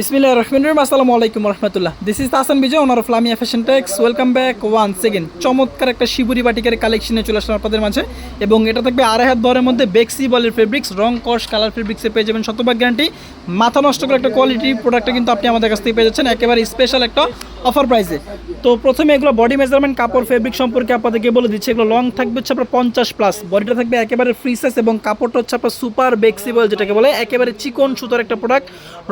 বিসমিল্লাহ রহমান রহিম। আসসালামু আলাইকুম রহমতুল্লাহ this is Tasan Bijoy owner of Lamia fashion tex welcome back one second চমৎকার একটা শিবুরি বাটিকের কালেকশনে চলে আসলাম আপনাদের মাঝে। এবং এটা থাকবে আড়াই হাত দরের মধ্যে বেক্সি বলের ফেব্রিক্স রং কস কালার ফেব্রিক্সে পেয়ে যাবেন শতভাগ গ্যারান্টি মাথা নষ্ট করে একটা কোয়ালিটি প্রোডাক্টটা কিন্তু আপনি আমাদের কাছ থেকে পেয়ে যাচ্ছেন। একেবারে স্পেশাল একটা অফার প্রাইসে তো প্রথমে এগুলো বডি মেজারমেন্ট কাপড় ফেব্রিক সম্পর্কে আপনাদেরকে বলে দিচ্ছি। এগুলো লং থাকবে হচ্ছে আপনার পঞ্চাশ প্লাস বডিটা থাকবে একেবারে ফ্রি সাইজ এবং কাপড়টা হচ্ছে আপনার সুপার বেক্সিবল যেটাকে বলে, একেবারে চিকন সুতোর একটা প্রোডাক্ট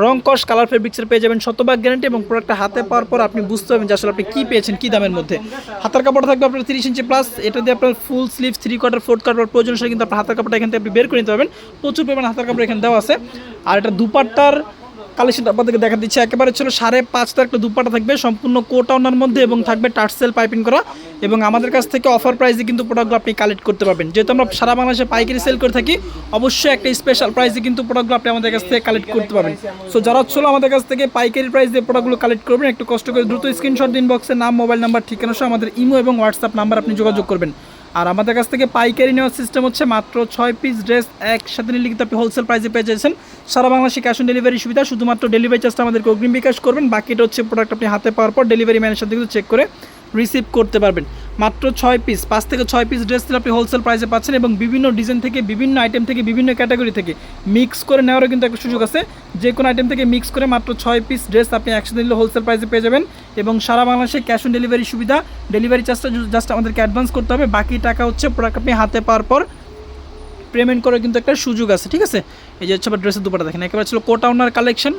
রং কস কালার ফেব্রিক্সের পেয়ে যাবেন শতভাগ গ্যারান্টি এবং প্রোডাক্টটা হাতে পাওয়ার পর আপনি বুঝতে পারবেন যে আসলে আপনি কী পেয়েছেন, কী দামের মধ্যে। হাতের কাপড় থাকবে আপনার তিরিশ ইঞ্চি প্লাস এটা দিয়ে আপনার full sleeve three quarter fourth quarter প্রয়োজন সেটা কিন্তু আপনার হাতের কাপড়টা এখান থেকে আপনি বের করে নিতে পারবেন। প্রচুর পরিমাণে হাতের কাপড় এখানে দেওয়া আছে। আর এটা দুপাট্টার কালেকশনটা আপনাদেরকে দেখা দিচ্ছে। একেবারে ছিল সাড়ে পাঁচটা একটা দুপাটা থাকবে, সম্পূর্ণ কোট আউনার মধ্যে এবং থাকবে টার্সেল পাইপিং করা। এবং আমাদের কাছ থেকে অফার প্রাইসে কিন্তু প্রোডাক্টগুলো আপনি কালেক্ট করতে পারবেন। যেহেতু আমরা সারা বাংলাদেশে পাইকারি সেল করে থাকি, অবশ্যই একটা স্পেশাল প্রাইসে কিন্তু প্রোডাক্টগুলো আপনি আমাদের কাছ থেকে কালেক্ট করতে পারবেন। সো যারা ছিল আমাদের কাছ থেকে পাইকারি প্রাইস দিয়ে প্রোডাক্টগুলো কালেক্ট করবেন, একটু কষ্ট করে দ্রুত স্ক্রিনশট দিন বক্সে নাম মোবাইল নাম্বার ঠিকানা সহ আমাদের ইমো এবং হোয়াটসঅ্যাপ নাম্বার আপনি যোগাযোগ করবেন। আর আমাদের কাছ থেকে পাইকারি নেওয়ার সিস্টেম হচ্ছে মাত্র ছয় পিস ড্রেস একসাথে নিলে কিন্তু আপনি হোলসেল প্রাইসে পেয়ে যাচ্ছেন। সারা বাংলাদেশে ক্যাশ অন ডেলিভারি সুবিধা, শুধুমাত্র ডেলিভারি চার্জটা আমাদেরকে অগ্রিম বিকাশ করবেন। বাকিটা হচ্ছে প্রোডাক্ট আপনি হাতে পাওয়ার পর ডেলিভারি ম্যানের সাথে কিন্তু চেক করে রিসিভ করতে পারবেন। মাত্র ছয় পিস পাঁচ থেকে ছয় পিস ড্রেস আপনি হোলসেল প্রাইসে পাচ্ছেন এবং বিভিন্ন ডিজাইন থেকে, বিভিন্ন আইটেম থেকে, বিভিন্ন ক্যাটাগরি থেকে মিক্স করে নেওয়ারও কিন্তু একটা সুযোগ আছে। যে কোনো আইটেম থেকে মিক্স করে মাত্র ছয় পিস ড্রেস আপনি একসাথে নিলে হোলসেল প্রাইসে পেয়ে যাবেন এবং সারা বাংলাদেশে ক্যাশ অন ডেলিভারি সুবিধা। ডেলিভারি চার্জটা জাস্ট আমাদেরকে অ্যাডভান্স করতে হবে। বাকি টাকা হচ্ছে প্রোডাক্ট আপনি হাতে পাওয়ার পর পেমেন্ট করার কিন্তু একটা সুযোগ আছে, ঠিক আছে? এই যে হচ্ছে ড্রেসের দুপাটা দেখেন, একেবারে ছিল কোটাউনার কালেকশন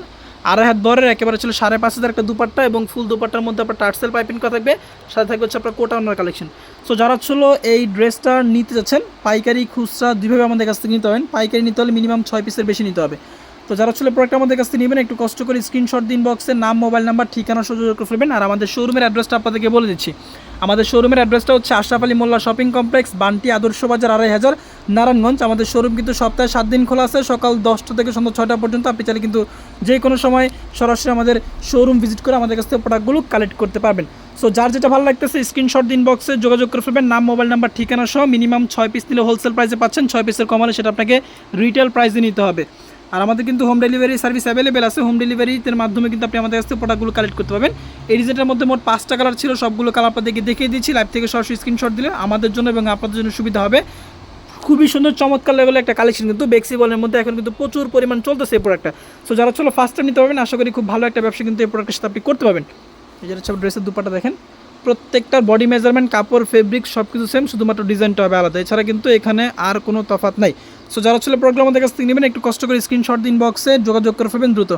আড়াই হাত বরের একেবারে ছিল সাড়ে পাঁচ হাজার একটা দুপাট্টা এবং ফুল দুপাট্টার মধ্যে আপনার টার্সেল পাইপিং করা থাকবে। সাথে থাকবে হচ্ছে আপনার কোটা ওনার কালেকশন সো যারা ছিল এই ড্রেসটা নিতে যাচ্ছেন, পাইকারি, খুচরা দুইভাবে আমাদের কাছ থেকে নিতে হবেন পাইকারি নিতে হলে মিনিমাম ছয় পিসের বেশি নিতে হবে। তো যারা ছিল প্রোডাক্ট আমাদের কাছ থেকে নেবেন, একটু কষ্ট করে স্ক্রিনশট দিন বক্সে নাম মোবাইল নাম্বার ঠিকানা সুযোগ করে ফেলবেন। আর আমাদের শোরুমের অ্যাড্রেসটা আপনাদেরকে বলে দিচ্ছি। আমাদের শোরুমের অ্যাড্রেসটা হচ্ছে আশরাফ আলী মোল্লা শপিং কমপ্লেক্স বান্টি আদর্শ বাজার, আড়াই হাজার, নারায়ণগঞ্জ। আমাদের শোরুম কিন্তু সপ্তাহে সাত দিন খোলা আছে। সকাল দশটা থেকে সন্ধ্যা ছয়টা পর্যন্ত আপনি চাইলে কিন্তু যে কোনো সময় সরাসরি আমাদের শোরুম ভিজিট করে আমাদের কাছ থেকে প্রোডাক্টগুলো কালেক্ট করতে পারবেন। সো যার যেটা ভালো লাগতেছে স্ক্রিনশট দিন বক্সে যোগাযোগ করে ফেলবেন। নাম মোবাইল নাম্বার ঠিকানা সহ মিনিমাম ছয় পিস নিলে হোলসেল প্রাইসে পাচ্ছেন। ছয় পিসের কমালে সেটা আপনাকে রিটেল প্রাইসে নিতে হবে। আর আমাদের কিন্তু হোম ডেলিভারি সার্ভিস অ্যাভেলেবেল আছে। হোম ডেলিভারির মাধ্যমে কিন্তু আপনি আমাদের কাছ থেকে প্রোডাক্টগুলো কালেক্ট করতে পারবেন। এই ডিজাইনের মধ্যে মোট পাঁচটা কালার ছিল, সবগুলো কালার আপনাদেরকে দেখিয়ে দিচ্ছি লাইভ থেকে সরাসরি স্ক্রিনশট দিলে আমাদের জন্য এবং আপনাদের জন্য সুবিধা হবে। খুবই সুন্দর, চমৎকার লেভেলের একটা কালেকশন কিন্তু বেক্সিবলের মধ্যে এখন কিন্তু প্রচুর পরিমাণ চলতেছে এই প্রোডাক্টটা সো যারা চলো ফার্স্ট টাইম নিতে পারবেন, আশা করি খুব ভালো একটা ব্যবসা কিন্তু এই প্রোডাক্টের সাথে আপনি করতে পারবেন। এই যে হচ্ছে ড্রেসের দুপাটা দেখেন। প্রত্যেকটার বডি মেজারমেন্ট কাপড় ফেব্রিক সব কিছু সেম শুধুমাত্র ডিজাইনটা হবে আলাদা। এছাড়া কিন্তু এখানে আর কোনো তফাৎ নাই। সো যারা ছিল প্রোগ্রাম আমাদের কাছ থেকে নেবেন, একটু কষ্ট করে স্ক্রিনশট দিন বক্সে যোগাযোগ করে ফেলবেন দ্রুত।